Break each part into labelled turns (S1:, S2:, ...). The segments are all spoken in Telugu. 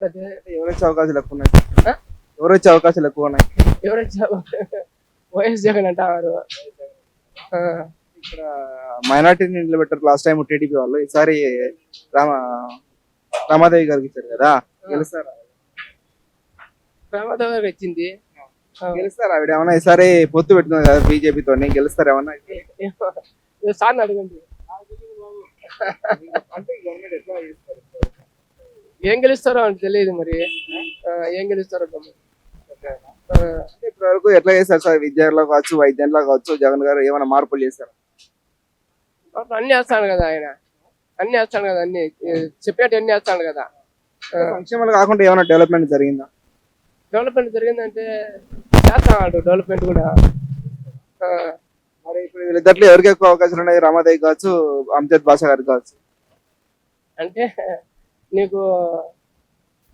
S1: అదే
S2: ఎవరు వచ్చే అవకాశాలు ఎక్కువ ఉన్నాయి?
S1: ఆ?
S2: ఎవరు వచ్చే అవకాశాలు ఎక్కువ ఉన్నాయి?
S1: వైఎస్ జగన్ అంటారు
S2: ఇక్కడ మైనార్టీని నిలబెట్టారు లాస్ట్ టైం టీడీపీ వాళ్ళు. ఈసారి రామ రామాదేవి గారికి ఇచ్చారు కదా? గెలుస్తారా?
S1: ప్రమాదం గారికి వచ్చింది ఆ,
S2: గెలుస్తారా? ఆవిడ ఏమన్నా ఈసారి పొత్తు పెట్టుకుంది కదా బీజేపీతో గెలుస్తారా ఏమన్నా?
S1: ఏమో. సార్ని అడగండి.
S2: అంటే గవర్నమెంట్ ఎట్లా చేస్తారు?
S1: ఏం గెలుస్తారో అని తెలియదు మరి. ఏం గెలుస్తారో
S2: అంటే ఇప్పటి వరకు ఎట్లా చేస్తారు సార్ విద్యార్థులు కావచ్చు వైద్యంలో కావచ్చు జగన్ గారు ఏమైనా మార్పులు చేస్తారు?
S1: అన్ని వేస్తాడు కదా ఆయన. అన్ని వేస్తాడు కదా అన్ని. చెప్పేటి అన్ని వేస్తాడు కదా.
S2: సంక్షేమాలు కాకుండా ఏమైనా డెవలప్మెంట్ జరిగిందా?
S1: డెవలప్మెంట్ జరిగిందంటే చేస్తాడు డెవలప్మెంట్ కూడా.
S2: మరి ఇప్పుడు వీళ్ళిద్దట్లో ఎవరికి ఎక్కువ అవకాశాలు ఉన్నాయి? రామాదేవి కావచ్చు అంజద్ బాషా గారికి కావచ్చు.
S1: అంటే నీకు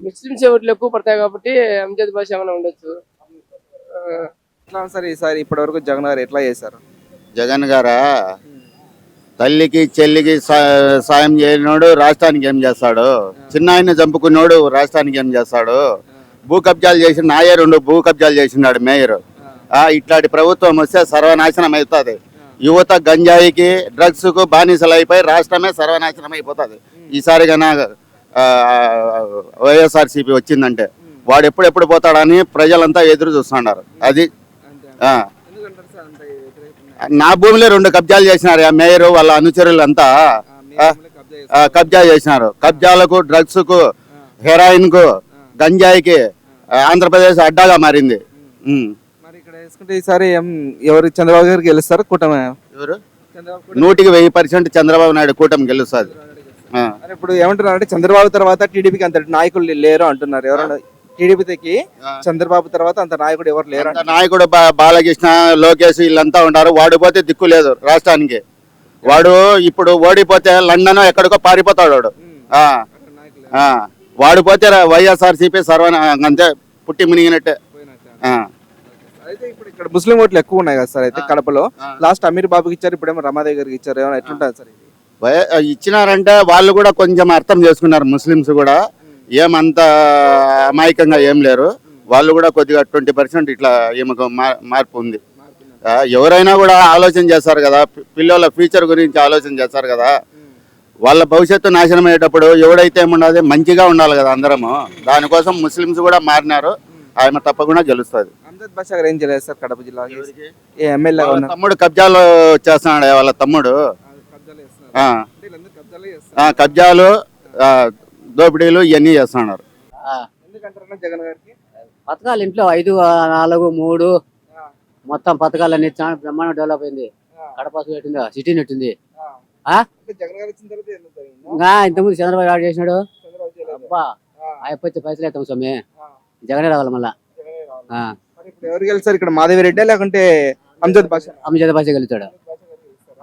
S1: ముస్లిమ్స్ ఓట్లు ఎక్కువ పడతాయి కాబట్టి అంజద్ భాష ఏమైనా ఉండొచ్చు?
S2: ఎట్లా సార్ ఈసారి ఇప్పటి వరకు జగన్ గారు ఎట్లా చేశారు?
S3: జగన్ గారా? తల్లికి చెల్లికి సాయం చేయనోడు రాష్ట్రానికి ఏం చేస్తాడు? చిన్న ఆయన చంపుకున్నోడు రాష్ట్రానికి ఏం చేస్తాడు? భూ కబ్జాలు చేసిన నాయే రెండు భూ కబ్జాలు చేసినాడు మేయర్. ఆ. ఇట్లాంటి ప్రభుత్వం వస్తే సర్వనాశనం అవుతుంది. యువత గంజాయికి డ్రగ్స్కు బానిసలు అయిపోయి రాష్ట్రమే సర్వనాశనం అయిపోతుంది. ఈసారి కన్నా వైఎస్ఆర్సీపీ వచ్చిందంటే వాడు ఎప్పుడెప్పుడు పోతాడని ప్రజలంతా ఎదురు చూస్తున్నారు. అది. నా భూమిలో రెండు కబ్జాలు చేసినారు ఆ మేయర్ వాళ్ళ అనుచరులంతా. కబ్జా చేసినారు. కబ్జాలకు డ్రగ్స్కు హెరాయిన్కు గంజాయికి ఆంధ్రప్రదేశ్ అడ్డాగా మారింది.
S2: ఈసారి ఎవరు చంద్రబాబు గారు గెలుస్తారు? కూటమి
S3: ఎవరు? నూటికి వెయ్యి పర్సెంట్ చంద్రబాబు నాయుడు కూటమి గెలుస్తుంది.
S2: ఇప్పుడు ఏమంటున్నారు అంటే చంద్రబాబు తర్వాత టీడీపీకి అంత నాయకులు లేరు అంటున్నారు. ఎవరన్నా టీడీపీకి చంద్రబాబు తర్వాత అంత నాయకుడు ఎవరు లేరు.
S3: నాయకుడు బాలకృష్ణ లోకేష్ వీళ్ళంతా ఉన్నారు వాడు పోతే దిక్కు లేదు రాష్ట్రానికి. వాడు ఇప్పుడు ఓడిపోతే లండన్ ఎక్కడికో పారిపోతాడు వాడు. ఆ, ఆ. వాడు పోతే వైఎస్ఆర్ సిపి సర్వన అంతే పుట్టి మునిగినట్టే.
S2: అయితే ఇప్పుడు ఇక్కడ ముస్లిం ఓట్లు ఎక్కువ ఉన్నాయి కదా సార్ అయితే కడపలో. లాస్ట్ అమీర్ బాబుకి ఇచ్చారు ఇప్పుడేమో రమాదేవి గారికి ఇచ్చారు. ఏమైనా ఎట్లుంటుంది సార్
S3: ఇచ్చినారంటే వాళ్ళు కూడా కొంచెం అర్థం చేసుకున్నారు ముస్లిమ్స్ కూడా. ఏమంత అమాయకంగా ఏం లేరు. వాళ్ళు కూడా కొద్దిగా ట్వంటీ పర్సెంట్ ఇట్లా ఈమెకు మార్పు ఉంది. ఎవరైనా కూడా ఆలోచన చేస్తారు కదా. పిల్లల ఫ్యూచర్ గురించి ఆలోచన చేస్తారు కదా. వాళ్ళ భవిష్యత్తు నాశనం అయ్యేటప్పుడు ఎవడైతే ఏముండదు మంచిగా ఉండాలి కదా అందరము. దానికోసం ముస్లిమ్స్ కూడా మారినారు. ఆమె తప్పకుండా గెలుస్తుంది. తమ్ముడు కబ్జాలు చేస్తున్నాడు వాళ్ళ తమ్ముడు. కబ్జాలు ఆ, దోపిడీలు ఇవన్నీ చేస్తున్నారు
S2: ఎందుకంటారన్నా జగన్ గారికి?
S4: పథకాలు ఇంట్లో ఐదు నాలుగు మూడు మొత్తం పథకాలన్నీ చాలా బ్రహ్మాండం డెవలప్ అయింది. కడప పెట్టింది? సిటీ నెట్టింది.
S2: గారు
S4: ఇంతకుముందు చంద్రబాబు నాయుడు చేసినాడు. అబ్బా అయిపోతే పైసలు అవుతాం స్వామి. జగనే రావాలి మళ్ళా.
S2: జగనే రావాలి.
S4: ఆ,
S2: మరి ఇప్పుడు ఎవరు గెలుస్తారు? ఇక్కడ మాధవి రెడ్డి లేకుంటే అమ్జద్ బాషా?
S4: అమ్మ భాష గెలుతాడు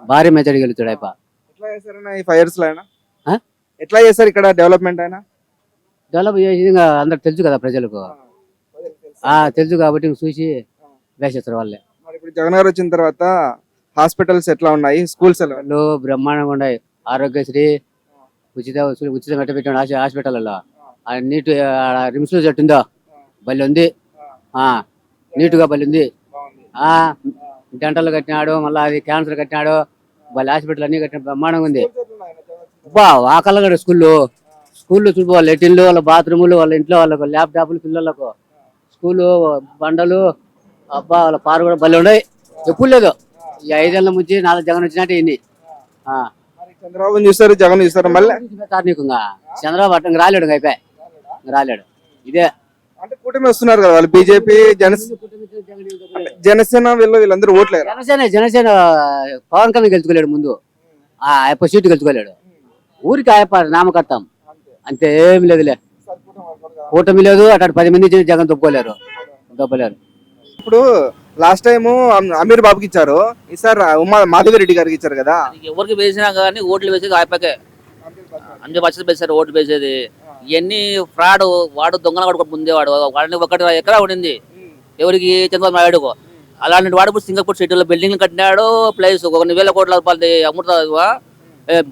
S4: భారీ మెచ్చడి గెలుతాడు అయిపో
S2: ఎట్లా చేశారన్నా ఈ ఫైవ్ ఇయర్స్లో అయినా? ఎట్లా చేశారు ఇక్కడ డెవలప్మెంట్ అయినా?
S4: డెవలప్ అందరికి తెలుసు కదా ప్రజలకు. ఆ తెలుసు. కాబట్టి చూసి వేసేస్తారు వాళ్ళే.
S2: మరి ఇప్పుడు జగన్ గారు వచ్చిన తర్వాత హాస్పిటల్స్ ఎట్లా ఉన్నాయి? స్కూల్స్
S4: బ్రహ్మాండంగా ఉన్నాయి. ఆరోగ్యశ్రీ ఉచిత ఉచిత పెట్టాడు హాస్పిటల్లో నీట్ రిమ్స్లో చెట్టు ఉందో? బలి ఉంది. ఆ. నీటుగా బలి ఉంది. డెంటల్ కట్టినాడు మళ్ళీ అది క్యాన్సర్ కట్టినాడు. వాళ్ళ హాస్పిటల్ అన్ని కట్టిన బ్రహ్మాండంగా ఉంది? బా వాకల్లో కూడా స్కూల్లో. స్కూల్లో చూపు వాళ్ళ లెటిన్లు వాళ్ళ బాత్రూములు వాళ్ళ ఇంట్లో వాళ్ళకు ల్యాప్టాప్లు పిల్లలకు. స్కూలు బండలు అబ్బా వాళ్ళ పారు కూడా బలి ఉన్నాయి. ఎప్పుడు లేదు. ఈ ఐదేళ్ళ నుంచి నాలుగు జగన్ వచ్చినట్టే ఇన్ని
S2: చంద్రబాబు చూస్తారు జగన్ చూస్తారు మళ్ళీ?
S4: ఇంకా చంద్రబాబు అట్ట రాలేడు అయిపోయి. రాలేడు. ఇదే.
S2: అంటే కూటమి వస్తున్నారు కదా వాళ్ళు బీజేపీ జనసేన. జనసేన వీళ్ళు వీళ్ళందరూ ఓట్లేరు?
S4: జనసేన జనసేన పవన్ కళ్యాణ్ గెలుచుకోలేడు ముందు. ఆ అయ్యప్ప సీటు గెలుచుకోలేడు. ఊరికి అయ్యప్ప నామకర్తం. అంతే ఏమి లేదులే. కూటమి లేదు అటు పది మంది జగన్ తప్పుకోలేరు. తప్పలేరు
S2: ఇప్పుడు లాస్ట్ టైం అమీర్ బాబుకి ఇచ్చారు. ఈసారి ఉమా మాధవి రెడ్డి గారికి ఇచ్చారు కదా.
S5: ఎవరికి వేసినా కానీ ఓట్లు వేసేది ఆయపకే అన్ని పచ్చడి వేసారు ఓట్లు వేసేది. ఇవన్నీ ఫ్రాడ్ వాడు దొంగన వాడు. ముందేవాడు వాడిని ఒకటి ఎకరా ఉండింది. ఎవరికి చంద్రబాబు నాయుడుకో అలాంటి వాడు ఇప్పుడు సింగపూర్ సిటీలో బిల్డింగ్లు కట్టినాడు ప్లేస్ కొన్ని వేల కోట్ల రూపాయలు అమ్ముతా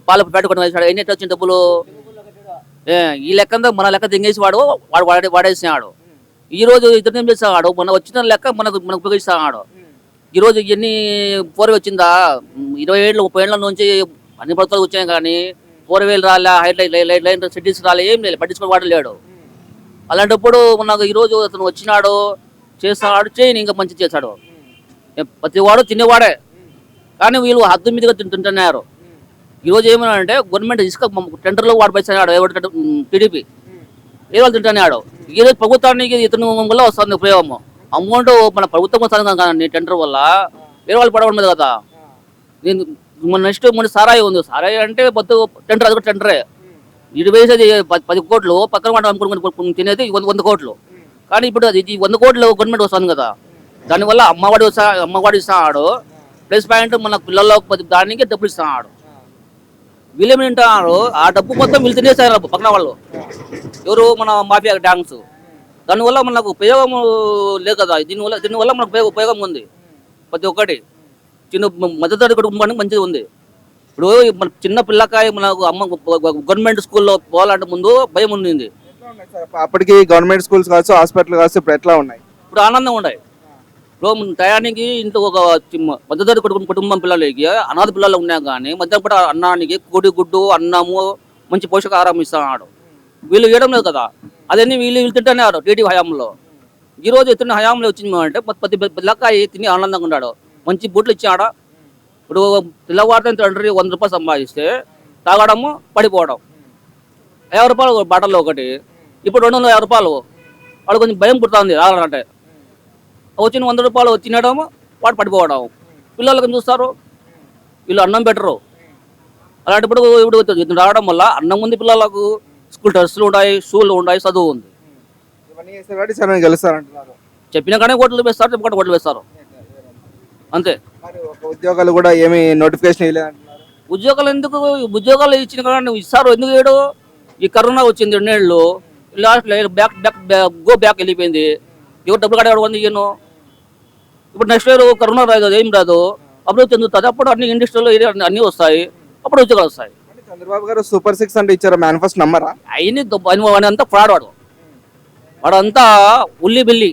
S5: పాల పేట కొట్టి వేసినాడు ఎన్ని ఎట్లా వచ్చిన డబ్బులు? ఏ, ఈ లెక్క మన లెక్క దింగేసి వాడు వాడు వాడే వాడేసినాడు. ఈ రోజు ఇతను ఏం చేస్తాడు? మన వచ్చిన లెక్క మనకు మనకు ఉపయోగిస్తాడు. ఈ రోజు ఎన్ని ఫోర్ వచ్చిందా? ఇరవై ఏళ్ళు ముప్పై ఏళ్ళ నుంచి అన్ని ప్రభుత్వాలు వచ్చాయి కానీ ఫోర్ వేలు రాలే హైట్ లైట్ లైన్ సిటీస్ రాలే ఏం లేదు పట్టించుకుని వాడు లేడు. అలాంటప్పుడు మనకు ఈ రోజు అతను వచ్చినాడు చేస్తాడు చేయని ఇంకా మంచి చేశాడు. ప్రతివాడు ప్రతి వాడు తినేవాడే. కానీ వీళ్ళు హద్దు మీదుగా తింటున్నారు ఈరోజు రోజు ఏమన్నాడంటే గవర్నమెంట్ ఇసుక టెండర్లో వాడు పైసాడు ఎవరు టీడీపీ. ఏ వాళ్ళు తింటున్నాడు. ఈరోజు ప్రభుత్వానికి ఇతను వల్ల వస్తుంది ఉపయోగము. అమౌంట్ మన ప్రభుత్వం వస్తుంది కానీ టెండర్ వల్ల. వేరే వాళ్ళు పడవడం మీద కదా. నేను మన నెక్స్ట్ మన సారాయి ఉంది. సారాయి అంటే పొద్దు టెండర్ అది కూడా టెండరే. ఇటు వేసేది పది పది కోట్లు పక్కన వాడు అనుకుని తినేది వంద వంద కోట్లు. కానీ ఇప్పుడు అది వంద కోట్లు గవర్నమెంట్ వస్తుంది కదా. దానివల్ల అమ్మవాడి అమ్మవాడు అమ్మవాడి ప్లస్ పాయింట్ మన పిల్లలకు దానికి డబ్బులు ఇస్తున్నాడు వీళ్ళేమి తింటున్నారు ఆ డబ్బు మొత్తం వీళ్ళు తినేసారు పక్కన వాళ్ళు. ఎవరు మన మాఫియా డాన్స్ దానివల్ల మనకు ఉపయోగం లేదు కదా. దీనివల్ల దీనివల్ల మనకు ఉపయోగం ఉపయోగం ఉంది. ప్రతి ఒక్కటి. చిన్న మద్దతు కుటుంబానికి మంచిది ఉంది. ఇప్పుడు మన చిన్న పిల్లకాయ మనకు అమ్మ గవర్నమెంట్ స్కూల్లో పోవాలంటే ముందు భయం ఉండింది.
S2: ఉన్నాయి సార్? అప్పటికి గవర్నమెంట్ స్కూల్స్ కావచ్చు హాస్పిటల్ కావచ్చు ఇప్పుడు ఎట్లా ఉన్నాయి?
S5: ఇప్పుడు ఆనందంగా ఉన్నాయి. ఇప్పుడు టయానికి ఇంట్లో ఒక మధ్యతరగతి కుటుంబం కుటుంబం పిల్లలకి అనాథ పిల్లలు ఉన్నాయి కానీ మధ్యపూట కూడా అన్నానికి గుడి గుడ్డు అన్నము మంచి పోషకాహారం ఇస్తున్నాడు వీళ్ళు ఇవ్వడం లేదు కదా. అదన్నీ వీళ్ళు వీళ్ళు తింటున్నారు టీడీ హయాంలో. ఈ రోజు ఇతని హయాంలో వచ్చింది అంటే ప్రతి పిల్లకాయ తిని ఆనందంగా ఉన్నాడు. మంచి బూట్లు ఇచ్చాడు? ఇప్పుడు పిల్లవాడితో తండ్రి వంద రూపాయలు సంపాదిస్తే తాగడము పడిపోవడం. యాభై రూపాయలు బాటల్లో ఒకటి. ఇప్పుడు రెండు వందల యాభై రూపాయలు. వాడు కొంచెం భయం పుడుతుంది రావాలంటే. వచ్చిన వంద రూపాయలు తినడం వాడు పడిపోవడం. పిల్లలకి చూస్తారు వీళ్ళు అన్నం పెట్టరు. అలాంటప్పుడు ఇప్పుడు రావడం వల్ల అన్నం ఉంది పిల్లలకు. స్కూల్ డ్రెస్సులు ఉన్నాయి షూలు ఉన్నాయి చదువు ఉంది. చెప్పిన కానీ ఓట్లు వేస్తారు చెప్పకుండా ఓట్లు వేస్తారు. అంతే.
S2: ఉద్యోగాలు కూడా ఏమి నోటిఫికేషన్
S5: ఉద్యోగాలు ఎందుకు ఉద్యోగాలు ఇచ్చిన కానీ ఇస్తారు ఎందుకు వేయడు ఈ కరోనా వచ్చింది రెండేళ్ళు. Last back back go back వెళ్ళిపోయింది. ఎవరు డబ్బులు కట్టేవాడు వంద ఇయ్యను ఇప్పుడు నెక్స్ట్ ఇయర్ కరోనా రాదు ఏం రాదు? అభివృద్ధి చెందుతుంది. అప్పుడు అన్ని ఇండస్ట్రీలో అన్నీ వస్తాయి. అప్పుడు ఉద్యోగాలు వస్తాయి.
S2: చంద్రబాబు గారు సూపర్ సిక్స్ అంటే ఇచ్చారు? మేనిఫెస్టో నమ్మరా?
S5: అయిన అంతా ఫ్రాడ్ వాడు. వాడు అంతా ఉల్లి బిల్లి.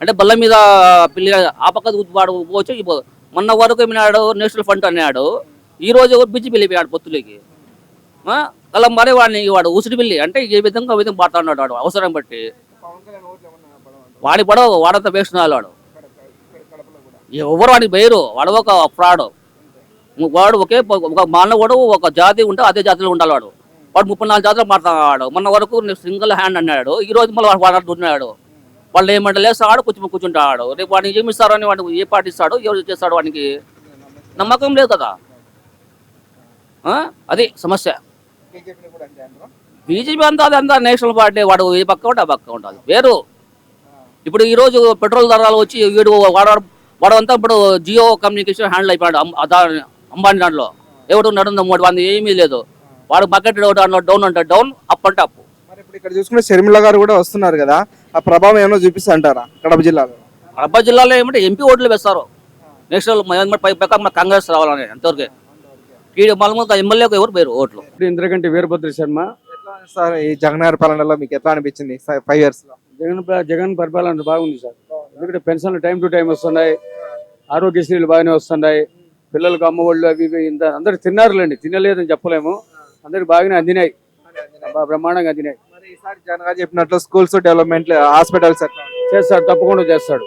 S5: అంటే బల్ల మీద పిల్లి ఆ పక్క వాడు పోవచ్చు మొన్న వరకు ఏమినాడు? నేషనల్ ఫండ్ అన్నాడు. ఈ రోజు బిజీ వెళ్ళిపోయాడు పొత్తులకి? అలా మరి వాడిని వాడు ఉసిరి పిల్లి. అంటే ఏ విధంగా విధంగా పడుతున్నాడు వాడు అవసరం బట్టి. వాడి పడవ వాడంతా వేస్తున్నాడు వాడు. ఎవరు వాడికి బయరు వాడు ఒక ఫ్రాడ్. వాడు ఒకే ఒక మానవుడు ఒక జాతి ఉంటే అదే జాతిలో ఉండాలి వాడు. వాడు ముప్పై నాలుగు జాతులు మాట్లాడతాడు మొన్న వరకు సింగిల్ హ్యాండ్ అన్నాడు. ఈ రోజు మళ్ళీ వాడు వాడు ఉన్నాడు వాళ్ళు ఏమంటే లేస్తాడు కూర్చు కూర్చుంటాడు. రేపు వాడిని ఏమి అని వాడికి ఏ పాటిస్తాడు ఎవరు చేస్తాడు వాడికి నమ్మకం లేదు కదా. ఆ? అది సమస్య. బీజేపీ అంతా అది అంతా నేషనల్ పార్టీ వాడు ఏ పక్క ఉంటే ఆ పక్క ఉంటుంది వేరు. ఇప్పుడు ఈ రోజు పెట్రోల్ ధరలు వచ్చి వీడు వాడు వాడంతా ఇప్పుడు జియో కమ్యూనికేషన్ హ్యాండిల్ అయిపోయాడు అంబానీ దాంట్లో. ఎవడు నడుందా మూడు వంద ఏమీ లేదు. వాడు బకెట్ దాంట్లో డౌన్ అంటే డౌన్ అప్ అంటే అప్.
S2: మరి ఇప్పుడు ఇక్కడ చూసుకుంటే షర్మిల గారు కూడా వస్తున్నారు కదా ఆ ప్రభావం ఏమైనా చూపిస్తా అంటారా కడప జిల్లాలో?
S5: కడప జిల్లాలో ఏమంటే ఎంపీ ఓట్లు వేస్తారు. నెక్స్ట్ పై పక్క మన కాంగ్రెస్ రావాలని అంతవరకే. ఈ మళ్ళీ ఎమ్మెల్యేకి ఎవరు పేరు ఓట్లు?
S6: ఇప్పుడు ఇంద్రగంటి వీరభద్ర శర్మ.
S2: సార్ ఈ జగన్ పాలనలో మీకు ఎట్లా అనిపించింది ఫైవ్ ఇయర్స్
S6: జగన్ జగన్ పరిపాలన బాగుంది సార్. ఎందుకంటే పెన్షన్లు టైం టు టైం వస్తున్నాయి ఆరోగ్యశ్రీలు బాగానే వస్తున్నాయి పిల్లలకు అమ్మఒళ్ళు అవి ఇవి ఇంత అందరు తిన్నారులేండి తినలేదని చెప్పలేము. అందరికి బాగానే అందినాయి. బ్రహ్మాండంగా అందినాయి.
S2: మరి ఈసారి జగన్ గారు చెప్పినట్లు స్కూల్స్ డెవలప్మెంట్ హాస్పిటల్స్?
S6: చేస్తాడు తప్పకుండా చేస్తాడు?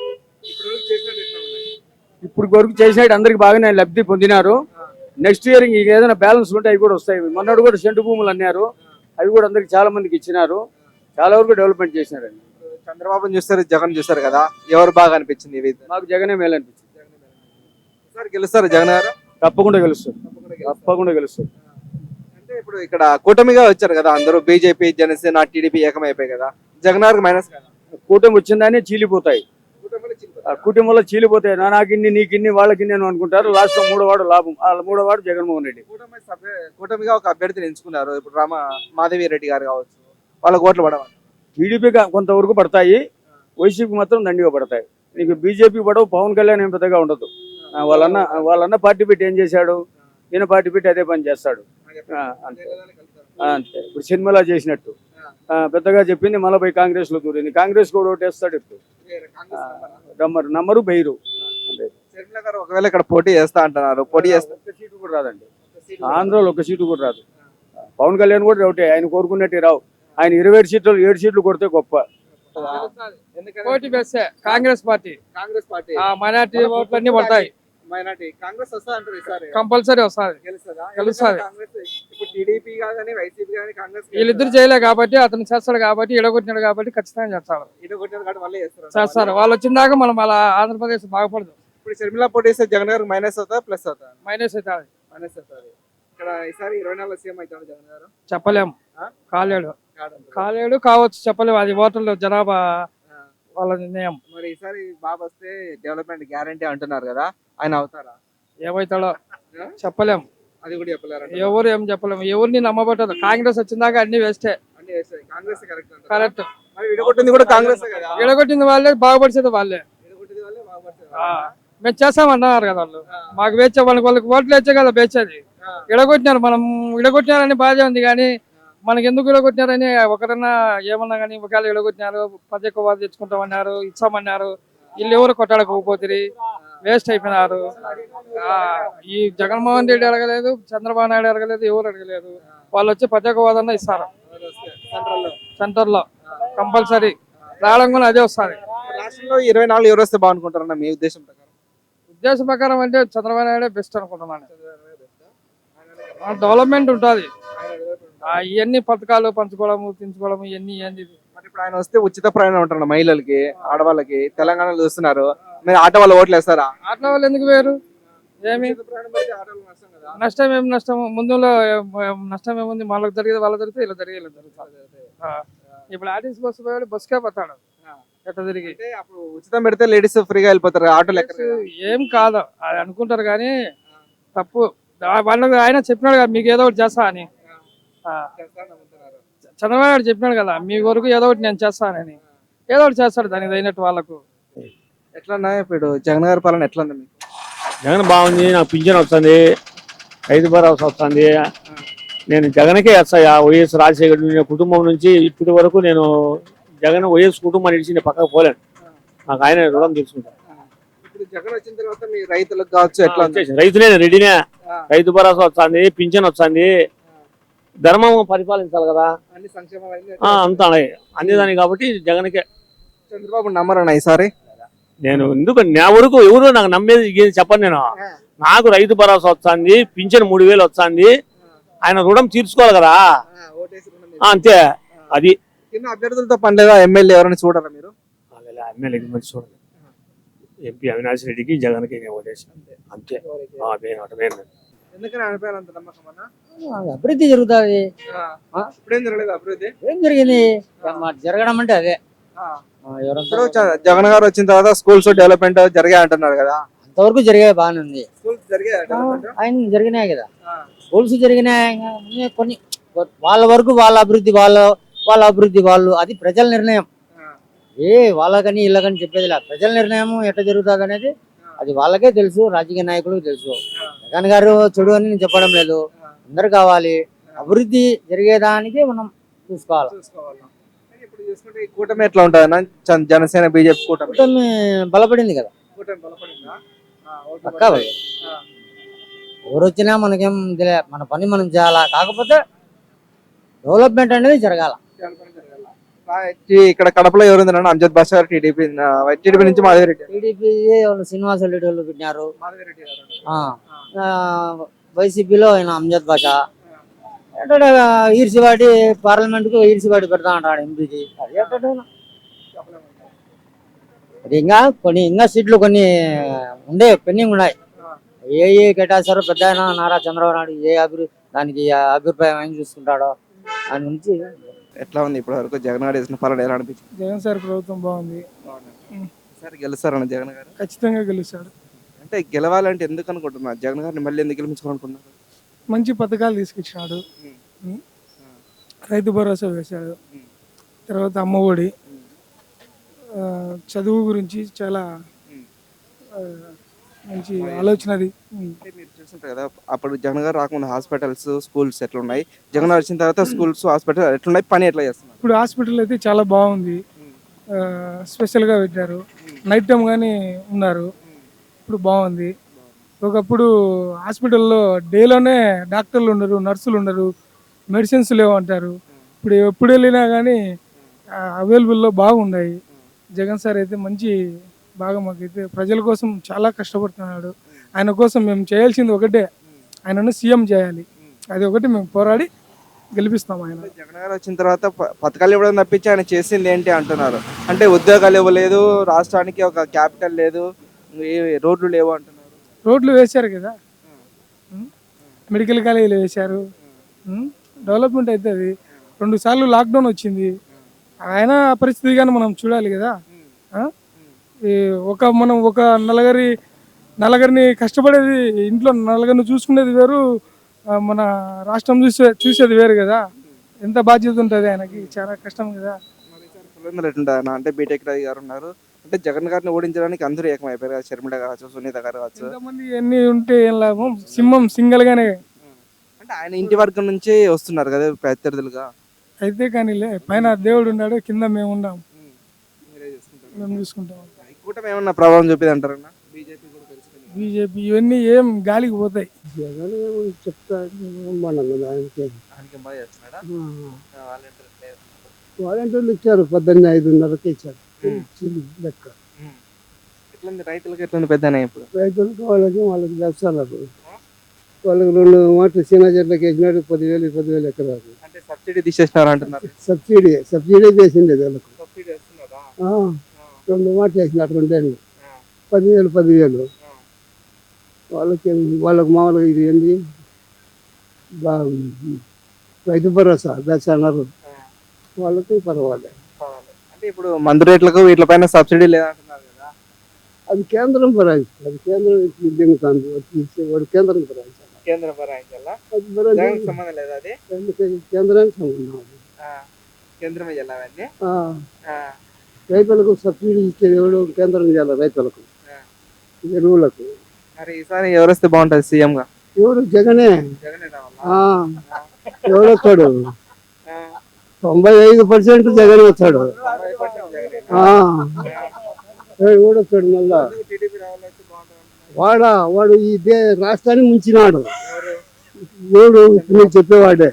S2: ఇప్పుడు వరకు చేసినట్టు
S6: అందరికి బాగానే లబ్ధి పొందినారు. నెక్స్ట్ ఇయర్ ఇంక ఏదైనా బ్యాలెన్స్ ఉంటే అవి కూడా వస్తాయి. మొన్నటి కూడా సెంటు భూములు అన్నారు. అవి కూడా అందరికి చాలా మందికి ఇచ్చినారు. చాలా వరకు డెవలప్మెంట్ చేసినారండి.
S2: చంద్రబాబుని చూస్తారు జగన్ చూస్తారు కదా. ఎవరు బాగా అనిపించింది ఇవి
S6: మాకు జగనే మేలు అనిపించింది.
S2: గెలుస్తారు జగన్ గారు?
S6: తప్పకుండా గెలుస్తాడు తప్పకుండా గెలుస్తాడు
S2: అంటే ఇప్పుడు ఇక్కడ కూటమిగా వచ్చారు కదా అందరూ. బీజేపీ జనసేన టీడీపీ ఏకమైపోయి కదా. జగన్ గారికి మైనస్ కదా
S6: కూటమి వచ్చిందని చీలిపోతాయి. కుటుంబంలో చీలిపోతాయి నా నాకిన్ని నీకిన్ని వాళ్ళకిన్ని అని అనుకుంటారు. లాస్ట్లో మూడో వాడు లాభం. ఆ మూడో వాడు జగన్మోహన్ రెడ్డి.
S2: కూటమిగా ఒక అభ్యర్థిని ఎంచుకున్నారు. ఇప్పుడు రామ మాధవి రెడ్డి గారు కావచ్చు. వాళ్ళ ఓట్లు పడవాలి
S6: టీడీపీ కొంతవరకు పడతాయి. వైసీపీ మాత్రం దండిగా పడతాయి. నీకు బీజేపీ పడవు పవన్ కళ్యాణ్ ఏం పెద్దగా ఉండదు. వాళ్ళన్న వాళ్ళన్న పార్టీ పెట్టి ఏం చేశాడు? ఈయన పార్టీ పెట్టి అదే పని చేస్తాడు. అంతే. ఇప్పుడు సినిమాలో చేసినట్టు. పెద్దగా చెప్పింది మళ్ళీ పోయి కాంగ్రెస్లో దూరింది కాంగ్రెస్ కూడా ఓటేస్తాడు ఇప్పుడు నమ్మరు నమ్మరు అంతే.
S2: గారు ఒకవేళ ఇక్కడ పోటీ చేస్తా అంటున్నారు పోటీ చేస్తా
S6: సీటు కూడా రాదండి. ఆంధ్రాలో ఒక సీటు కూడా రాదు. పవన్ కళ్యాణ్ కూడా ఒకటే ఆయన కోరుకున్నట్టు రావు. ఆయన ఇరవై ఏడు సీట్లు ఏడు సీట్లు కొడితే గొప్ప.
S7: పోటీ కాంగ్రెస్ పార్టీ.
S2: కాంగ్రెస్ పార్టీ.
S7: ఆ మైనార్టీ ఓట్లు అన్ని పడతాయి.
S2: మైనార్టీ. కాంగ్రెస్ వస్తా అంటారు ఈసారి.
S7: కంపల్సరీ వస్తుంది.
S2: గెలుస్తుందా? ఇప్పుడు టీడీపీ కానీ వైసీపీ కానీ కాంగ్రెస్
S7: వీళ్ళిద్దరు చేయలే కాబట్టి అతను చేస్తాడు కాబట్టి ఇడగొట్టినాడు కాబట్టి ఖచ్చితంగా చేస్తాడు.
S2: కాబట్టి చేస్తారు
S7: చేస్తారు వాళ్ళు. వచ్చిన దాకా మనం అలా ఆంధ్రప్రదేశ్ బాగుపడదు.
S2: ఇప్పుడు షర్మిల పోటీ చేస్తే జగన్ గారు మైనస్ అవుతా ప్లస్ అవుతా?
S7: మైనస్ అవుతుంది
S2: మైనస్ అవుతుంది ఇక్కడ ఈసారి ఇరవై నాలుగు సీఎం అవుతాడు జగన్ గారు.
S7: చెప్పలేము? కాలేడు. కాలేడు కావచ్చు చెప్పలేము అది ఓటర్లు జనాభా. వాళ్ళ నిర్ణయం.
S2: మరి ఈసారి బాబు వస్తే డెవలప్మెంట్ గ్యారంటీ అంటున్నారు కదా ఆయన అవుతారా?
S7: ఏమవుతాడో చెప్పలేము
S2: అది కూడా చెప్పలేరు
S7: ఎవరు ఏం చెప్పలేము. ఎవరిని నమ్మబట్టదు కాంగ్రెస్ వచ్చిన దాకా అన్ని వేస్టే.
S2: కాంగ్రెస్ కరెక్ట్ విడగొట్టింది కూడా కాంగ్రెస్ కదా?
S7: ఇడగొట్టిన వాళ్ళే బాగుపడిచేది వాళ్ళే.
S2: విడగొట్టింది
S7: మేము చేస్తామన్నారు కదా వాళ్ళు. మాకు వేచే వాళ్ళకి వాళ్ళకి ఓట్లు వేచే కదా వేచేది. ఇడగొట్టినారు మనం ఇడగొట్టినారని బాధ ఉంది కానీ మనకి ఎందుకు ఇడగొట్టినారని ఒకరన్నా ఏమన్నా కానీ ఒకవేళ ఇడగొట్టినారు పది ఎక్కువ తెచ్చుకుంటామన్నారు ఇచ్చామన్నారు వీళ్ళు ఎవరు కొట్టాడకపోతుంది వేస్ట్ అయిపోయినారు. ఈ జగన్మోహన్ రెడ్డి అడగలేదు చంద్రబాబు నాయుడు అడగలేదు ఎవరు అడగలేదు. వాళ్ళు వచ్చి ప్రత్యేక హోదా ఇస్తారు?
S2: సెంట్రల్.
S7: సెంటర్లో కంపల్సరీ. రావడం కూడా అదే వస్తుంది.
S2: రాష్ట్రంలో ఇరవై నాలుగు ఎవరు వస్తే బాగునుకుంటారన్న మీ ఉద్దేశం ప్రకారం?
S7: ఉద్దేశం ప్రకారం అంటే చంద్రబాబు నాయుడే బెస్ట్ అనుకుంటున్నాను డెవలప్మెంట్ ఉంటుంది. ఇవన్నీ పథకాలు పంచుకోవడము తించుకోవడము ఇవన్నీ ఏంది?
S2: ఇప్పుడు ఆయన వస్తే ఉచిత ప్రయాణం ఉంటారు మహిళలకి ఆడవాళ్ళకి. తెలంగాణలో చూస్తున్నారు. మీరు ఆటో వాళ్ళు ఓట్లు వేస్తారా
S7: ఆటో వాళ్ళు ఎందుకు వేరు ఏమి?
S2: నష్టం
S7: ఏం నష్టం? ముందులో ఏం- నష్టం ఏముంది? వాళ్ళకి జరిగేది వాళ్ళకి జరిగితే ఇలా జరిగే ఇలా జరుగుతుంది ఆ. ఇప్పుడు ఆర్టీసీ బస్సు పోయాడు బస్సుకే పోతాడు. ఎట్ట తిరిగి?
S2: అప్పుడు ఉచితం పెడితే లేడీస్ ఫ్రీగా వెళ్ళిపోతారు ఆటో లెక్క
S7: ఏం కాదు. అది అనుకుంటారు కానీ తప్పు. వాళ్ళకి ఆయన చెప్పినాడు కదా మీకు ఏదో ఒకటి చేస్తా అని. చంద్రబాబు నాయుడు చెప్పినాడు కదా మీ వరకు ఏదో ఒకటి నేను చేస్తానని. ఏదో ఒకటి చేస్తాడు దానికి తగినట్టు వాళ్ళకు.
S2: ఎట్లన్నా ఇప్పుడు జగన్ గారి పాలన ఎట్లా ఉంది మీకు?
S8: జగన్ బాగుంది నాకు పింఛన్ వస్తుంది రైతు భరోసా వస్తుంది. నేను జగన్కే వేస్తాయా వైఎస్ రాజశేఖర్ నేను కుటుంబం నుంచి ఇప్పటి వరకు నేను జగన్ వైఎస్ కుటుంబాన్ని ఇడిచి నేను పక్కకు పోలేను. నాకు ఆయన రుణం తీసుకుంటాను
S2: ఇప్పుడు జగన్ వచ్చిన తర్వాత మీ రైతులకు కావచ్చు ఎట్లా
S8: నేను రెడీనే. రైతు భరోసా వస్తుంది పింఛన్ వస్తుంది. ధర్మం పరిపాలించాలి కదా.
S2: అన్ని సంక్షేమాలు అన్ని
S8: ఆ, అంతా అందేదాన్ని కాబట్టి జగన్కే.
S2: చంద్రబాబు నమ్మరన్న ఈసారి?
S8: నేను ఎందుకు నా వరకు ఎవరు నాకు నమ్మేది ఏది చెప్పను నేను. నాకు రైతు భరోసా వస్తుంది పింఛన్ మూడు వేలు వస్తుంది. ఆయన రుణం తీర్చుకోవాలి కదా. అంతే. అది.
S2: కింద అభ్యర్థులతో పనిలేదా ఎమ్మెల్యే ఎవరైనా చూడరా మీరు?
S8: అలా ఎమ్మెల్యేకి మంచి చూడండి ఎంపీ అవినాష్ రెడ్డికి జగన్కి నేను ఓటేసాను. అంతే.
S9: అభివృద్ధి జరుగుతుంది. ఏం జరిగింది? జరగడం అంటే అదే.
S2: ఇప్పుడు జగన్ గారు వచ్చిన తర్వాత స్కూల్స్ డెవలప్మెంట్ జరిగాయి అంటున్నారు కదా.
S9: అంతవరకు జరిగాయి బాగానే ఉంది.
S2: స్కూల్స్ జరిగాయి డెవలప్మెంట్?
S9: ఆయన జరిగినాయి కదా. స్కూల్స్ జరిగినాయి ఇంకా ఉన్నాయి కొన్ని వాళ్ళ వరకు వాళ్ళ అభివృద్ధి వాళ్ళ వాళ్ళ అభివృద్ధి వాళ్ళు అది ప్రజల నిర్ణయం. ఏ వాళ్ళకని వీళ్ళకని చెప్పేది లేదు ప్రజల నిర్ణయం ఎట్లా జరుగుతుంది అనేది అది వాళ్ళకే తెలుసు రాజకీయ నాయకులకు తెలుసు. జగన్ గారు చెడు అని నేను చెప్పడం లేదు. అందరు కావాలి. అభివృద్ధి జరిగేదానికి మనం చూసుకోవాలి.
S2: చూసుకుంటే ఈ కూటమి ఎట్లా ఉంటుంది అన్న? జనసేన బీజేపీ కూటమి.
S9: కూటమి బలపడింది కదా.
S2: కూటమి బలపడిందా? ఆ,
S9: పక్కా.
S2: ఆ.
S9: ఎవరు వచ్చినా మనకేం తెలియ మన పని మనం చేయాలా? కాకపోతే డెవలప్మెంట్ అనేది జరగాల.
S2: ఆ, ఈ- ఇక్కడ కడపలో ఎవరు అంజద్ బాషా గారు టీడీపీ టీడీపీ నుంచి మాధవి రెడ్డి
S9: టీడీపీ వాళ్ళు శ్రీనివాస రెడ్డి వాళ్ళు పెట్టినారు.
S2: మాధవి రెడ్డి గారు.
S9: ఆ, ఆ, వైసీపీలో ఆయన అమ్జద్ బాషా ఏంటంటే ఈర్సివాడి పార్లమెంట్కు ఈర్సివాడి పెడతా అంటాడు ఎంపీకి. అది ఇంకా కొన్ని ఇంకా సీట్లు కొన్ని ఉండే పెండింగ్ ఉన్నాయి. ఏ ఏ కేటాయిస్తారో పెద్ద ఆయన నారా చంద్రబాబు నాయుడు ఏ అభివృద్ధి దానికి అభిప్రాయం ఏం చూసుకుంటాడో దాని గురించి
S2: ఎట్లా ఉంది ఇప్పటి వరకు జగన్ గారు చేసిన పాలన ఎలా అనిపించింది?
S7: జగన్ సార్ ప్రభుత్వం బాగుంది.
S2: సరే గెలుస్తారన్న జగన్ గారు?
S7: ఖచ్చితంగా గెలుస్తాడు.
S2: అంటే గెలవాలంటే ఎందుకు అనుకుంటున్నారు? జగన్ గారిని మళ్ళీ ఎందుకు గెలిపించుకోవాలనుకున్నారు
S7: మంచి పథకాలు తీసుకొచ్చినాడు. రైతు భరోసా వేశాడు. తర్వాత అమ్మఒడి చదువు గురించి చాలా
S10: మంచి ఆలోచన అది. ఉమ్.
S2: అంటే మీరు చూస్తుంటారు కదా అప్పుడు జగన్ గారు రాకముందు హాస్పిటల్స్ స్కూల్స్ ఎట్లా ఉన్నాయి జగన్ వచ్చిన తర్వాత స్కూల్స్ హాస్పిటల్ ఎట్లున్నాయి? పని ఎట్లా చేస్తున్నారు?
S10: ఇప్పుడు హాస్పిటల్ అయితే చాలా బాగుంది. స్పెషల్గా పెట్టారు. నైట్ టైం కానీ ఉన్నారు. ఇప్పుడు బాగుంది. ఒకప్పుడు హాస్పిటల్లో డేలోనే డాక్టర్లు ఉండరు నర్సులు ఉండరు మెడిసిన్స్ లేవు అంటారు. ఇప్పుడు ఎప్పుడు వెళ్ళినా కానీ అవైలబుల్లో బాగున్నాయి జగన్ సార్ అయితే మంచి బాగా మాకైతే ప్రజల కోసం చాలా కష్టపడుతున్నాడు. ఆయన కోసం మేము చేయాల్సింది ఒకటే. ఆయనను సీఎం చేయాలి. అది ఒకటి మేము పోరాడి గెలిపిస్తాం ఆయన.
S2: జగన్ గారు వచ్చిన తర్వాత పథకాలు ఇవ్వడం తప్పించి ఆయన చేసింది ఏంటి అంటున్నారు? అంటే ఉద్యోగాలు ఇవ్వలేదు రాష్ట్రానికి ఒక క్యాపిటల్ లేదు రోడ్లు లేవు అంటున్నారు.
S10: రోడ్లు వేశారు కదా. మెడికల్ కాలేజీలు వేశారు. డెవలప్మెంట్ అవుతుంది రెండు సార్లు లాక్డౌన్ వచ్చింది. ఆయన పరిస్థితి కానీ మనం చూడాలి కదా. ఈ ఒక మనం ఒక నలగరి నలగరిని కష్టపడేది ఇంట్లో నలగరిని చూసుకునేది వేరు మన రాష్ట్రం చూసే చూసేది వేరు కదా. ఎంత బాధ్యత ఉంటుంది ఆయనకి? చాలా కష్టం కదా.
S2: అంటే బీటెక్ గారు ఉన్నారు. అంటే జగన్ గారిని ఓడించడానికి అందరూ ఏకమైపోయారు కదా. షర్మిల కావచ్చు సునీత గారు కావచ్చు.
S10: ఎంతమంది ఎన్ని ఉంటే ఏం లాభం? సింహం సింగల్ గానే
S2: అంటే ఆయన ఇంటి వర్గం నుంచే వస్తున్నారు కదా ప్రత్యర్థులుగా
S10: అయితే కానీలే పైన దేవుడు ఉన్నాడు కింద మేము ఉన్నాం. మేము. చూసుకుంటాం.
S2: ఈ కూటమి ఏమన్నా ప్రభావం చూపేది అంటారన్న బీజేపీ కూడా తెలుసుకుని
S10: బీజేపీ ఇవన్నీ ఏం గాలికి పోతాయి.
S11: జగన్ చెప్తాడు మనం దానికి.
S2: ఆయనకి బాగా చేస్తున్నాడా? వాలంటీర్ లేదు.
S11: వాలంటీర్లు ఇచ్చారు పద్దెనిమిది ఐదున్నరకి ఇచ్చారు. లెక్క.
S2: ఎట్లుంది రైతులకు ఎట్లుంది పెద్ద ఇప్పుడు?
S11: రైతులకు వాళ్ళకి వాళ్ళకి చేస్తున్నారు వాళ్ళకి రెండు మాటలు చిన్న చెట్లకి వేసినాడు పదివేలు పదివేలు ఎకరాలు.
S2: అంటే సబ్సిడీ తీసేసినారు అంటున్నారు.
S11: సబ్సిడీ సబ్సిడీ చేసింది వాళ్ళకు. రెండు మాటలు వేసినారు రెండేళ్ళు. పదివేలు పదివేలు. వాళ్ళకి వాళ్ళకి మామూలుగా ఇది ఏంది? రైతు భరోసా దశన్నారు వాళ్ళకి పర్వాలేదు.
S2: అంటే ఇప్పుడు మందు రేట్లకు వీటిపైన సబ్సిడీ లేదంటున్నారు కదా.
S11: అది కేంద్రం భరాయిస్తుంది అది కేంద్రం వచ్చి వాడు కేంద్రం భరాయిస్తుంది
S2: కేంద్ర భరాయించాలా
S11: అది భరాయి-
S2: జగన్ సంబంధం లేదా అది?
S11: కేంద్రానికి సంబంధం అది.
S2: కేంద్రమే
S11: ఆ, రైతులకు సబ్సిడీ ఇచ్చేది ఎవడు కేంద్రం చేయాలి రైతులకు? ఎరువులకు.
S2: మరి ఈసారి ఎవరు వస్తే బాగుంటుంది సీఎం గా
S11: ఎవడు జగనే.
S2: జగనే రావాలా
S11: ఆ, ఎవడు వస్తాడు
S2: ఆ,
S11: తొంభై ఐదు పర్సెంట్ జగన్. ఆ, ఎవడు వస్తాడు మళ్ళా. వాడా వాడు ఈ దే రాష్ట్రాన్ని ముంచినాడు. ఎవడు నేను చెప్పేవాడే.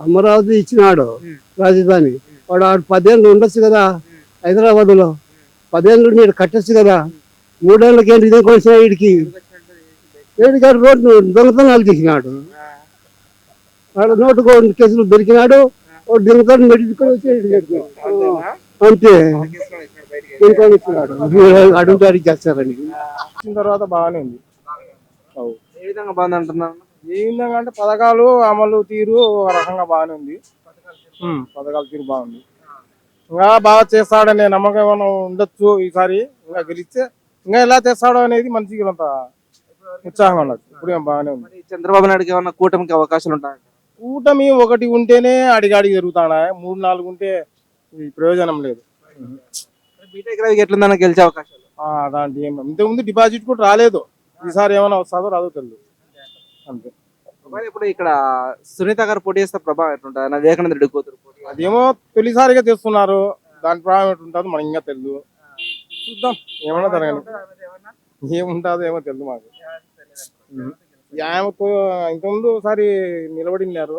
S11: అమరావతి ఇచ్చినాడు రాజధాని. వాడు ఆడు పదేళ్ళు ఉండొచ్చు కదా హైదరాబాద్లో పదేళ్ళు నేను కట్టొచ్చు కదా. మూడేళ్ళకి ఏంటి ఇదే కొంచెం వీడికి వీడికి రోడ్డు దొంగతనాలు చేసినాడు. వాడు నోటు కేసులు దొరికినాడు దొంగతనం మెడికల్ వచ్చి. అంతే. అడుగుతాడు చేస్తారని
S10: వచ్చిన తర్వాత బాగానే ఉంది.
S2: ఏ విధంగా బాగుంది అంటున్నాను
S10: ఏ విధంగా అంటే పథకాలు అమలు తీరు ఒక రకంగా బాగానే ఉంది. పథకాల తీరు. బాగుంది. ఇంకా బాగా చేస్తాడనే నమ్మకం ఏమైనా ఉండొచ్చు ఈసారి? ఇంకా గెలిస్తే ఇంకా ఎలా చేస్తాడో అనేది మనిషికి కొంత ఉత్సాహంగా ఉండదు ఇప్పుడు బాగానే ఉంది.
S2: మరి చంద్రబాబు నాయుడుకి ఏమన్నా కూటమికి అవకాశాలు ఉంటాయి
S10: కూటమి ఒకటి ఉంటేనే అడిగాడికి జరుగుతాడా మూడు నాలుగు ఉంటే ప్రయోజనం లేదు.
S2: బీటెక్ రవికి ఎట్లుందన్న గెలిచే అవకాశాలు?
S10: ఆ, అలాంటి ఏం ఇంతకుముందు డిపాజిట్ కూడా రాలేదు. ఈసారి ఏమైనా వస్తుందో రాదో తెలియదు అంతే.
S2: ఇప్పుడు ఇక్కడ సునీత గారు పోటీ చేస్తే ప్రభావం ఎట్లుంటుంది? నా వివేకానంద రెడ్డి కూతురు పోటీ చేస్తే.
S10: అదేమో తొలిసారిగా తెస్తున్నారు దాని ప్రభావం ఉంటుందో మనకి ఇంకా తెలియదు చూద్దాం. ఏమన్నా జరగని ఏముంటుందో ఏమో తెలియదు మాకు. ఆమె ఇంతకుముందు ఒకసారి నిలబడినారు.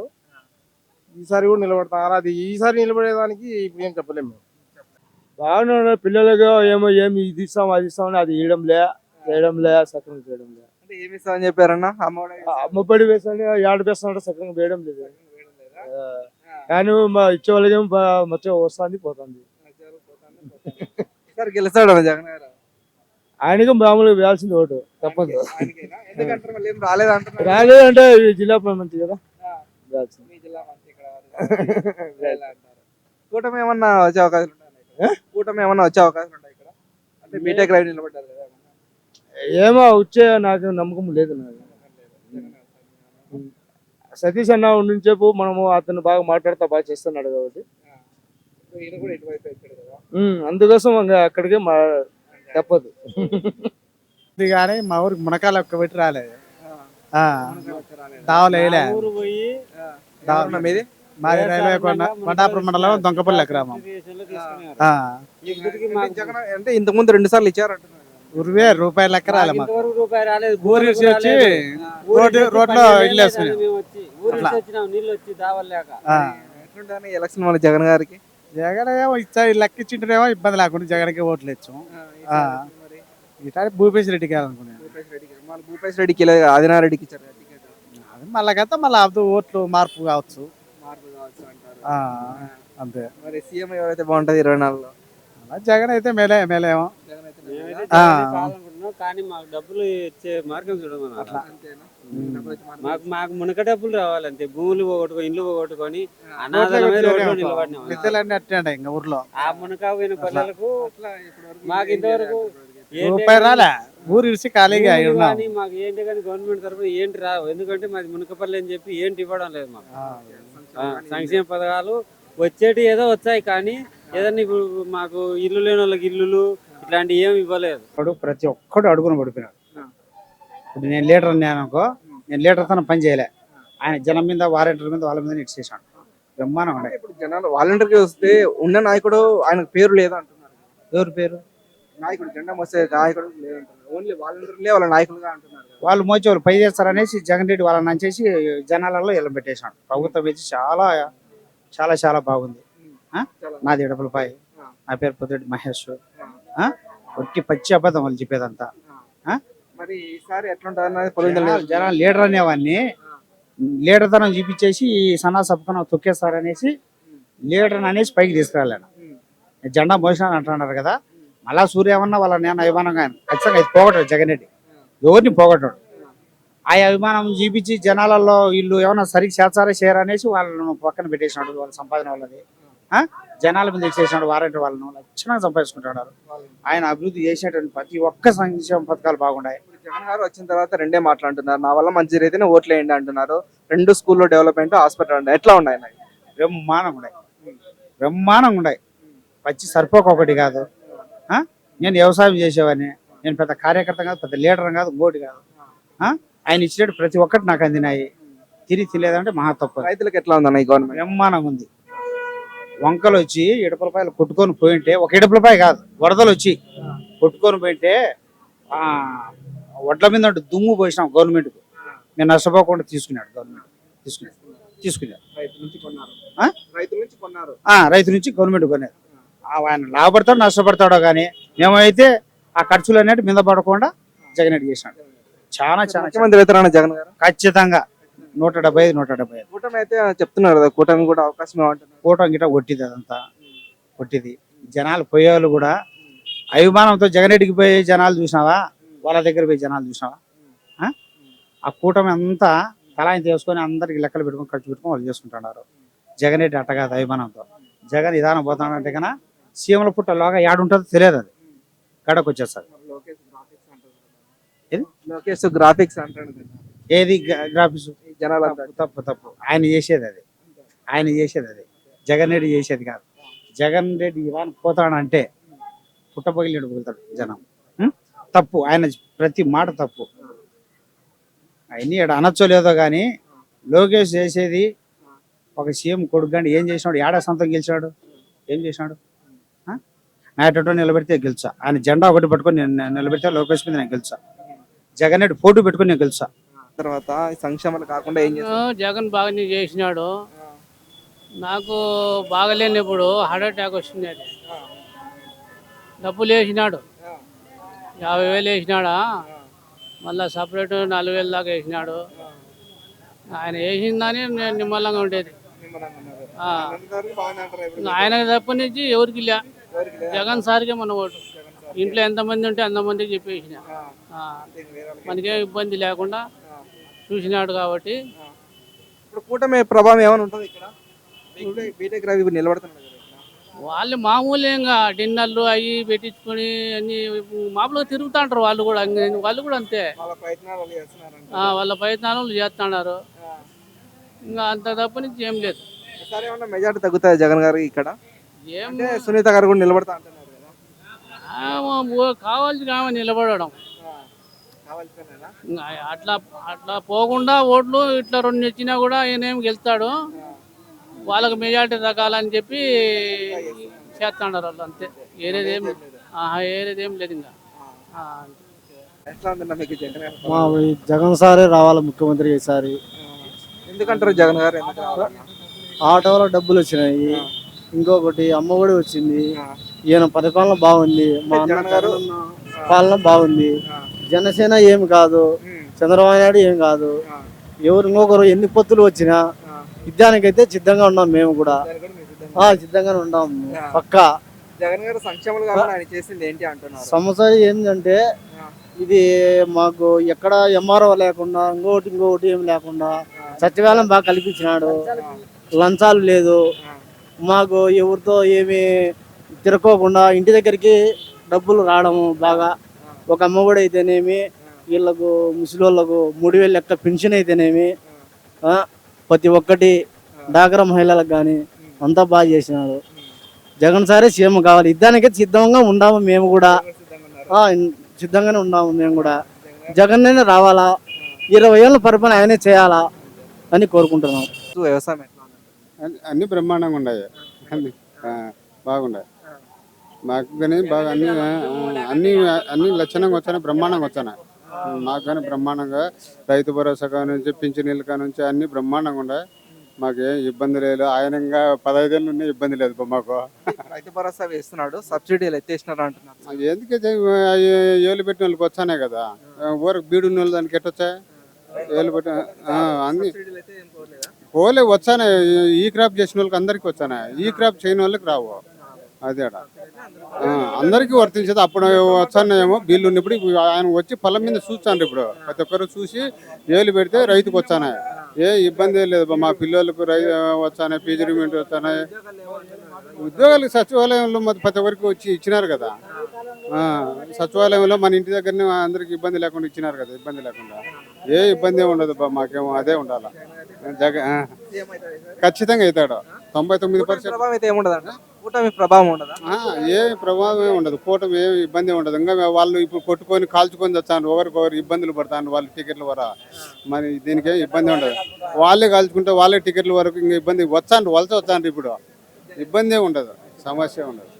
S10: ఈసారి కూడా నిలబడతారు అది ఈసారి నిలబడేదానికి ఇప్పుడు ఏం చెప్పలేము మేము.
S12: బాగానే పిల్లలకి ఏమో ఏమి ఇది ఇస్తాం అది ఇస్తామని అది ఇవ్వడం లే చేయడం లే సక్రంగా చేయడం లే.
S2: అంటే ఏమి ఇస్తామని చెప్పారన్న? అమ్మఒడి
S12: అమ్మపడి వేస్తాను ఏడు వేస్తానంటే సక్రంగా వేయడం లేదు. కానీ మా ఇచ్చే వాళ్ళకేమో బా- మొత్తం వస్తుంది పోతుంది.
S2: గెలుస్తాడు జగన్ గారు.
S12: ఆయనకి మామూలుగా వేయాల్సింది ఓటు తప్పదు. రాలేదంటే ఈ జిల్లా మంత్రి కదా.
S2: కూటమి ఏమన్నా వచ్చే అవకాశాలు కూటమి ఏమన్నా వచ్చే అవకాశాలు ఉంటాయి ఇక్కడ? అంటే బీటెక్ రవి నిలబడ్డారు కదా
S12: ఏమో వచ్చే నాకు నమ్మకం లేదు నాకు. సతీష్ అన్న నుంచేపు మనము అతను బాగా మాట్లాడుతా బాగా చేస్తున్నాడు కాబట్టి.
S6: అందుకోసం అక్కడికి మా తప్పదు.
S13: ఇది కానీ మా ఊరికి మునకాల ఒక్క పెట్టి రాలేదు. దావలు వేయలే.
S2: మీది?
S13: మాది రైల్వే కొండ కొండాపురం మండలం దొంగపల్లి గ్రామం.
S2: అంటే జగన్ అంటే ఇంతకు ముందు రెండు సార్లు ఇచ్చారు అంటున్నారు
S13: ఉరివే రూపాయల లెక్క రాలే ఊరి వచ్చి రోడ్లో ఇల్లు వేసుకున్నాం
S2: ఎలక్షన్ మన జగన్ గారికి?
S13: జగన్ ఏమో ఇచ్చా లెక్క ఇచ్చింటేమో ఇబ్బంది లేకుండా జగన్కి ఓట్లు ఇచ్చాం. ఈసారి భూపేశ్ రెడ్డికి వెళ్ళాలనుకున్నాను
S2: భూపేష్ రెడ్డికి భూపేష్ రెడ్డికి లేదు ఆదినారెడ్డికి ఇచ్చారు కదా టికెట్.
S13: అది మళ్ళా కదా మళ్ళీ అప్పుడు ఓట్లు మార్పు కావచ్చు.
S2: మార్పు కావచ్చు అంటారు.
S13: ఆ, అంతే.
S2: మరి సీఎం ఎవరైతే బాగుంటది ఇరవై నాలుగులో?
S13: అలా జగన్ అయితే మేలే మేలేమో.
S2: జగన్ అయితే
S13: ఆ.
S7: కావాలనుకుంటున్నాం కానీ మాకు డబ్బులు ఇచ్చే మార్గం చూడమని మాకు మాకు మునక డబ్బులు రావాలంతే. భూములు పోగొట్టుకొని ఇల్లు పోగొట్టుకొని
S13: ఇంకా ఊర్లో.
S7: ఆ మునక పోయిన పల్లెలకు మాకు ఇంతవరకు
S13: రాలే. ఊరు ఇడిచి ఖాళీగా
S7: కానీ మాకు ఏంటి కానీ గవర్నమెంట్ తరఫున ఏంటి రావు. ఎందుకంటే మాది మునకపల్లి అని చెప్పి ఏంటి ఇవ్వడం లేదు మాకు. సంక్షేమ పథకాలు వచ్చేటి ఏదో వచ్చాయి కానీ ఏదన్నా ఇప్పుడు మాకు ఇల్లు లేని వాళ్ళకి ఇల్లులు ఇట్లాంటివి ఏమి ఇవ్వలేదు.
S13: వాడు ప్రతి ఒక్కడు అడుగున పడిపోయినాడు. ఇప్పుడు నేను లీడర్ నేను అనుకో నేను లీడర్ తన పని చేయలే. ఆయన జనం మీద వారంటీల మీద వాళ్ళ మీద ఇచ్చేసాడు బ్రహ్మాండం ఉండే
S2: ఇప్పుడు జనాలు వాలంటీర్కి వస్తే ఉన్న నాయకుడు ఆయనకు పేరు లేదు అంటున్నారు
S13: ఎవరి పేరు?
S2: నాయకుడు జెండా మోసే నాయకుడు లేదంటున్నారు. ఓన్లీ వాలంటీర్లే వాళ్ళ నాయకులుగా అంటున్నారు.
S13: వాళ్ళు మోచి వాళ్ళు పై చేస్తారనేసి జగన్ రెడ్డి వాళ్ళని అంచేసి జనాలలో ఇలా పెట్టేశాడు. ప్రభుత్వం వచ్చి చాలా చాలా చాలా బాగుంది. ఆ? నాది ఎడపలపాయ. నా పేరు పొద్దుటి మహేష్? ఒట్టి పచ్చి అబద్ధం వాళ్ళు చెప్పేదంతా.
S2: మరి ఈసారి ఎట్లుంటుంది
S13: జనాలు లీడర్ అనేవాడిని లీడర్ తనం చూపించేసి ఈ సన్నా సబ్కనం తొక్కేస్తారనేసి లీడర్ అనేసి పైకి తీసుకురాలేను. జెండా మోసిన అంటున్నారు కదా. మళ్ళా సూర్య ఏమన్నా వాళ్ళ నేను అభిమానంగా ఖచ్చితంగా ఇది పోగొట్టాడు జగన్ రెడ్డి. ఎవరిని పోగొట్టాడు. ఆ. అభిమానం చూపించి జనాలలో వీళ్ళు ఏమన్నా సరిగ్గా చేస్తారా చేయరా అనేసి వాళ్ళను పక్కన పెట్టేసినాడు వాళ్ళ సంపాదన వాళ్ళది? జనాల మీద ఇచ్చేసినాడు వారంటీ వాళ్ళను లక్షణంగా సంపాదించుకుంటున్నారు. ఆయన అభివృద్ధి చేసినటువంటి ప్రతి ఒక్క సంక్షేమ పథకాలు బాగున్నాయి.
S2: జగన్ గారు వచ్చిన తర్వాత రెండే మాట్లాడుతున్నారు. నా వల్ల మంచి జరిగితేనే ఓట్లు వేయండి అంటున్నారు. రెండు స్కూల్లో డెవలప్మెంట్ హాస్పిటల్ ఉన్నాయి. ఎట్లా ఉన్నాయి నాయ్?
S13: బ్రహ్మాండంగా ఉన్నాయి. బ్రహ్మాండంగా ఉన్నాయి. పచ్చి సరిపోక ఒకటి కాదు. ఆ? నేను వ్యవసాయం చేసేవాడిని. నేను పెద్ద కార్యకర్త కాదు పెద్ద లీడర్ కాదు ఇంకోటి కాదు. ఆ? ఆయన ఇచ్చినట్టు ప్రతి ఒక్కటి నాకు అందినాయి. తిరిగి తెలియదంటే మహా తప్పు
S2: రైతులకు ఎట్లా ఉందన్న ఈ గవర్నమెంట్?
S13: బ్రహ్మాండంగా ఉంది. వంకలు వచ్చి ఇడపలపాయలు కొట్టుకొని పోయింటే ఒక ఇడపలపాయ కాదు వరదలు వచ్చి కొట్టుకొని పోయింటే ఆ, వడ్ల మీద ఉంటే దుమ్ము పోసినాం గవర్నమెంట్కి. నేను నష్టపోకుండా తీసుకున్నాడు గవర్నమెంట్ తీసుకున్నాడు తీసుకున్నాడు.
S2: రైతు నుంచి కొన్నారు.
S13: ఆ?
S2: రైతుల నుంచి కొన్నారు.
S13: ఆ, రైతు నుంచి గవర్నమెంట్ కొనేది ఆ, ఆయన లాభపడతాడు నష్టపడతాడో కానీ మేమైతే ఆ ఖర్చులు అనేవి మీద పడకుండా జగన్ రెడ్డి చేసినాడు. చాలా చాలా
S2: ముఖ్యమంత్రి అవుతారన్న జగన్ గారు?
S13: ఖచ్చితంగా. నూట డెబ్బై ఐదు నూట డెబ్బై ఐదు.
S2: కూటమి అయితే చెప్తున్నారు కదా కూటమి కూడా అవకాశం ఏమంటున్నారు
S13: కూటమి గిట్ట కొట్టిది అదంతా. కొట్టిది. జనాలు పోయేవాళ్ళు కూడా అభిమానంతో జగన్ రెడ్డికి పోయే జనాలు చూసినావా? వాళ్ళ దగ్గర పోయి జనాలు చూసినావా? ఆ? కూటమి అంతా తలాయింత చేసుకొని అందరికి లెక్కలు పెట్టుకొని ఖర్చు పెట్టుకొని వాళ్ళు చేసుకుంటున్నారు. జగన్ రెడ్డి అట్ట కాదు అభిమానంతో. జగన్ విధానం పోతాడంటే కన్నా సీఎంల పుట్టలోగా ఏడుంటుందో తెలియదు అది. గడకు వచ్చేస్తుంది.
S2: లోకేష్ గ్రాఫిక్స్ అంటారు
S13: ఏది?
S2: గ్రాఫిక్స్.
S13: ఏది గ్రా- గ్రాఫిక్స్
S2: ఈ జనాలంతా
S13: తప్పు తప్పు. ఆయన చేసేది అది. ఆయన చేసేది అది. జగన్ రెడ్డి చేసేది కాదు. జగన్ రెడ్డి ఇవాళ పోతాడంటే పుట్టపగిలిడు పోతాడు జనం? తప్పు. ఆయన ప్రతి మాట తప్పు. అవన్నీ ఇక్కడ అనొచ్చో లేదో కానీ లోకేష్ చేసేది ఒక సీఎం కొడుకు కానీ ఏం చేసినాడు? ఏడా సొంతం గెలిచాడు ఏం చేసినాడు? ఆ? నా ఎటో నిలబెడితే గెలుచా ఆయన జెండా ఒకటి పట్టుకొని నేను నిలబెడితే లోకేష్ మీద నేను గెలుచా జగన్ రెడ్డి పోటీ పెట్టుకొని నేను గెలుచా
S2: తర్వాత సంక్షేమాలు కాకుండా ఏం చేస్తారు
S14: జగన్ బాగానే చేసినాడు. నాకు బాగలేనప్పుడు హార్ట్ అటాక్ వచ్చింది అది. డబ్బులు వేసినాడు. యాభై వేలు వేసినాడా? మళ్ళా సపరేట్ నాలుగు వేలు దాకా వేసినాడు. ఆయన వేసిందని నేను నిమ్మలంగా ఉండేది. ఆయన తప్ప నుంచి ఎవరికి లే. జగన్ సార్కే మన ఓటు. ఇంట్లో ఎంతమంది ఉంటే అంతమందికి చెప్పేసిన. మనకేం ఇబ్బంది లేకుండా చూసినాడు కాబట్టి.
S2: ఇప్పుడు కూటమి ప్రభావం ఏమైనా ఉంటుంది ఇక్కడ? బీటెక్- రవి ఇప్పుడు నిలబడుతున్నాడు కదా ఇక్కడ.
S14: వాళ్ళు మామూలుగా డిన్నర్లు అవి పెట్టించుకొని అన్ని మామూలుగా తిరుగుతుంటారు వాళ్ళు కూడా అంగ- వాళ్ళు కూడా అంతే.
S2: వాళ్ళ ప్రయత్నాలు వాళ్ళు చేస్తున్నారంట.
S14: ఆ, వాళ్ళ ప్రయత్నాలు చేస్తున్నారు. ఇంకా అంత తప్ప నుంచి ఏం లేదు.
S2: ఈసారి ఏమన్నా మెజార్టీ తగ్గుతుంది జగన్ గారికి ఇక్కడ?
S14: ఏం
S2: అంటే సునీత గారు కూడా నిలబడతా అంటున్నారు కదా.
S14: ఆమె ఓ- కావాల్సిన ఆమె నిలబడడం? అట్లా అట్లా పోకుండా ఓట్లు ఇట్లా రెండు ఇచ్చినా కూడా ఈయనేం గెలుస్తాడు? వాళ్ళకి మెజార్టీ తగ్గాలని చెప్పి చేస్తాడారు వాళ్ళు అంతే. ఏరేదేం ఆహా, ఏరేదేం లేదు ఇంకా.
S13: మా జగన్ సారే రావాలి ముఖ్యమంత్రి ఈసారి.
S2: ఎందుకంటారు జగన్ గారు?
S13: ఆటోలో డబ్బులు వచ్చినాయి. ఇంకొకటి అమ్మ ఒడి వచ్చింది. ఈయన పరిపాలన బాగుంది. మా అన్న
S2: గారు?
S13: పాలన బాగుంది. జనసేన ఏమి కాదు. చంద్రబాబు నాయుడు ఏం కాదు. ఎవరు ఇంకొకరు ఎన్ని పొత్తులు వచ్చినా యుద్ధానికైతే సిద్ధంగా ఉన్నాం మేము కూడా. సిద్ధంగానే ఉన్నాం. పక్కా.
S2: జగన్ గారు సంక్షేమాలు కాకుండా ఆయన చేసింది ఏంటి అంటున్నారు?
S13: సమస్య ఏంటంటే ఇది మాకు ఎక్కడ ఎంఆర్ఓ లేకుండా ఇంకోటి ఇంకొకటి ఏం లేకుండా సచివాలయం బాగా కల్పించినాడు. లంచాలు లేదు. మాకు ఎవరితో ఏమి తిరగకోకుండా ఇంటి దగ్గరికి డబ్బులు రావడము బాగా ఒక అమ్మఒడి అయితేనేమి వీళ్ళకు ముసలోళ్ళకు మూడు వేలు లెక్క పెన్షన్ అయితేనేమి ఆ, ప్రతి ఒక్కటి డాక్రా మహిళలకు కానీ అంతా బాగా చేసినారు. జగన్ సారే సీఎం కావాలి. యుద్ధానికి సిద్ధంగా ఉన్నాము మేము కూడా. సిద్ధంగానే ఉన్నాము మేము కూడా. జగన్ రావాలా? ఇరవై ఏళ్ళ పరిపాలన ఆయనే చేయాలా? అని కోరుకుంటున్నాం.
S2: వ్యవసాయం
S15: అన్ని- బ్రహ్మాండంగా ఉన్నాయి బాగున్నాయి మాకు కానీ బాగా అన్ని అన్ని అన్ని లక్షణంగా వచ్చాయి బ్రహ్మాండంగా వచ్చాయి. మాకు కానీ బ్రహ్మాండంగా రైతు భరోసా కా నుంచి పింఛనీళ్ళ కా నుంచి అన్ని బ్రహ్మాండంగా ఉన్నాయి. మాకు ఏం ఇబ్బంది లేదు. ఆయనంగా పదహైదేళ్ళు ఉన్నాయి ఇబ్బంది లేదు మాకు.
S2: రైతు భరోసా వేస్తున్నాడు సబ్సిడీలు ఎత్తేసినారు అంటున్నారు.
S15: ఎందుకైతే ఏళ్ళు పెట్టిన వాళ్ళకి వచ్చానే కదా. ఊరకు బీడు వాళ్ళు దానికి ఎట్టొచ్చాయి ఏళ్ళు పెట్టి ఆ, అన్ని పోలే వచ్చానే. ఈ క్రాప్ చేసిన వాళ్ళకి అందరికి వచ్చానే. ఈ క్రాప్ చేయని వాళ్ళకి రావు. అదే అందరికీ వర్తించేది అప్పుడు వచ్చానేమో బిల్లు ఉన్నప్పుడు ఆయన వచ్చి పొలం మీద చూస్తాను ఇప్పుడు. ప్రతి ఒక్కరు చూసి ఏలు పెడితే రైతుకు వచ్చానే. ఏ ఇబ్బంది లేదు మా పిల్లలకు రై వచ్చానే పీజీ రిమెంట్ వచ్చానే. ఉద్యోగాలు సచివాలయంలో ప్రతి ఒక్కరికి వచ్చి ఇచ్చినారు కదా. సచివాలయంలో మన ఇంటి దగ్గరనే అందరికి ఇబ్బంది లేకుండా ఇచ్చినారు కదా ఇబ్బంది లేకుండా. ఏ ఇబ్బంది ఉండదు బా మాకేమో అదే ఉండాలి. జగ? ఖచ్చితంగా అవుతాడు. తొంభై తొమ్మిది పర్సెంట్
S2: ఏముండదు కూటమి ప్రభావం ఉండదా?
S15: ఏ ప్రభావం ఉండదు. కూటమి ఏ ఇబ్బంది ఉండదు. ఇంకా వాళ్ళు ఇప్పుడు కొట్టుకొని కాల్చుకొని వచ్చాను. ఒకరికొకరు ఇబ్బందులు పడతాను. వాళ్ళ టికెట్ల వర. మరి దీనికి ఇబ్బంది ఉండదు. వాళ్ళే కాల్చుకుంటే వాళ్ళే టికెట్ల వరకు ఇంకా ఇబ్బంది. వచ్చాను. వలస వచ్చాను ఇప్పుడు. ఇబ్బంది ఉండదు. సమస్య ఉండదు.